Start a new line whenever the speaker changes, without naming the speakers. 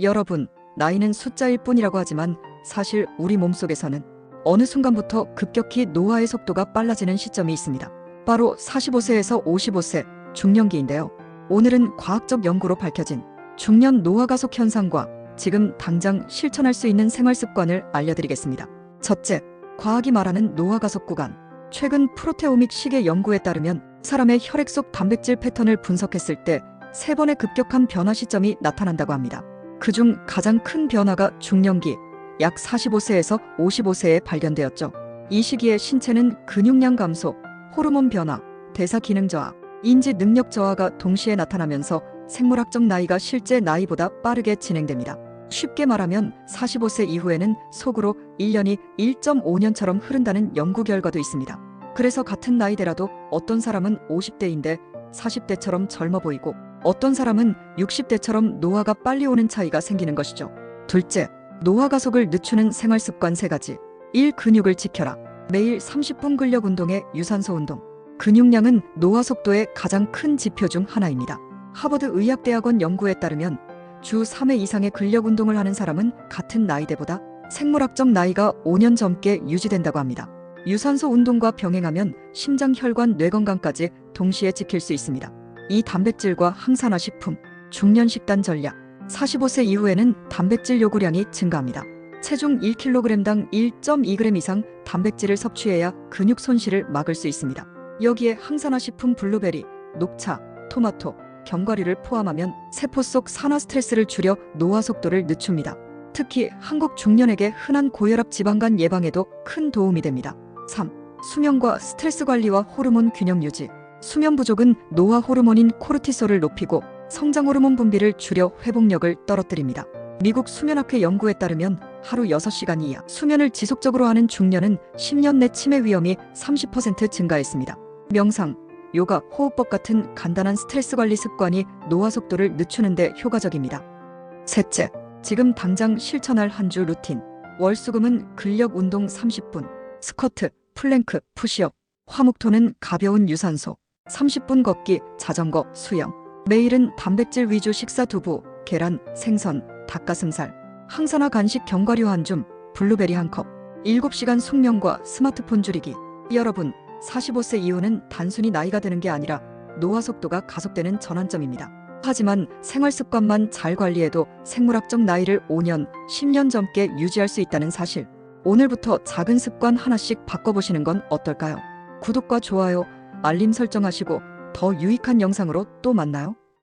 여러분, 나이는 숫자일 뿐이라고 하지만 사실 우리 몸속에서는 어느 순간부터 급격히 노화의 속도가 빨라지는 시점이 있습니다. 바로 45세에서 55세 중년기인데요. 오늘은 과학적 연구로 밝혀진 중년 노화 가속 현상과 지금 당장 실천할 수 있는 생활 습관을 알려드리겠습니다. 첫째, 과학이 말하는 노화 가속 구간. 최근 프로테오믹 시계 연구에 따르면 사람의 혈액 속 단백질 패턴을 분석했을 때 세 번의 급격한 변화 시점이 나타난다고 합니다. 그중 가장 큰 변화가 중년기, 약 45세에서 55세에 발견되었죠. 이 시기에 신체는 근육량 감소, 호르몬 변화, 대사 기능 저하, 인지 능력 저하가 동시에 나타나면서 생물학적 나이가 실제 나이보다 빠르게 진행됩니다. 쉽게 말하면 45세 이후에는 속으로 1년이 1.5년처럼 흐른다는 연구 결과도 있습니다. 그래서 같은 나이대라도 어떤 사람은 50대인데 40대처럼 젊어 보이고 어떤 사람은 60대처럼 노화가 빨리 오는 차이가 생기는 것이죠. 둘째, 노화 가속을 늦추는 생활 습관 세 가지. 1. 근육을 지켜라. 매일 30분 근력 운동에 유산소 운동. 근육량은 노화 속도의 가장 큰 지표 중 하나입니다. 하버드 의학대학원 연구에 따르면 주 3회 이상의 근력 운동을 하는 사람은 같은 나이대보다 생물학적 나이가 5년 젊게 유지된다고 합니다. 유산소 운동과 병행하면 심장 혈관 뇌 건강까지 동시에 지킬 수 있습니다. 이 단백질과 항산화 식품, 중년 식단 전략, 45세 이후에는 단백질 요구량이 증가합니다. 체중 1kg당 1.2g 이상 단백질을 섭취해야 근육 손실을 막을 수 있습니다. 여기에 항산화 식품 블루베리, 녹차, 토마토, 견과류를 포함하면 세포 속 산화 스트레스를 줄여 노화 속도를 늦춥니다. 특히 한국 중년에게 흔한 고혈압 지방간 예방에도 큰 도움이 됩니다. 3. 수면과 스트레스 관리와 호르몬 균형 유지. 수면 부족은 노화 호르몬인 코르티솔을 높이고 성장 호르몬 분비를 줄여 회복력을 떨어뜨립니다. 미국 수면학회 연구에 따르면 하루 6시간 이하 수면을 지속적으로 하는 중년은 10년 내 치매 위험이 30% 증가했습니다. 명상, 요가, 호흡법 같은 간단한 스트레스 관리 습관이 노화 속도를 늦추는 데 효과적입니다. 셋째, 지금 당장 실천할 한 주 루틴. 월수금은 근력 운동 30분, 스쿼트, 플랭크, 푸시업, 화목토는 가벼운 유산소, 30분 걷기, 자전거, 수영. 매일은 단백질 위주 식사 두부, 계란, 생선, 닭가슴살, 항산화 간식 견과류 한 줌, 블루베리 한 컵. 7시간 숙면과 스마트폰 줄이기. 여러분, 45세 이후는 단순히 나이가 드는 게 아니라 노화 속도가 가속되는 전환점입니다. 하지만 생활 습관만 잘 관리해도 생물학적 나이를 5년, 10년 젊게 유지할 수 있다는 사실. 오늘부터 작은 습관 하나씩 바꿔보시는 건 어떨까요? 구독과 좋아요, 알림 설정하시고 더 유익한 영상으로 또 만나요.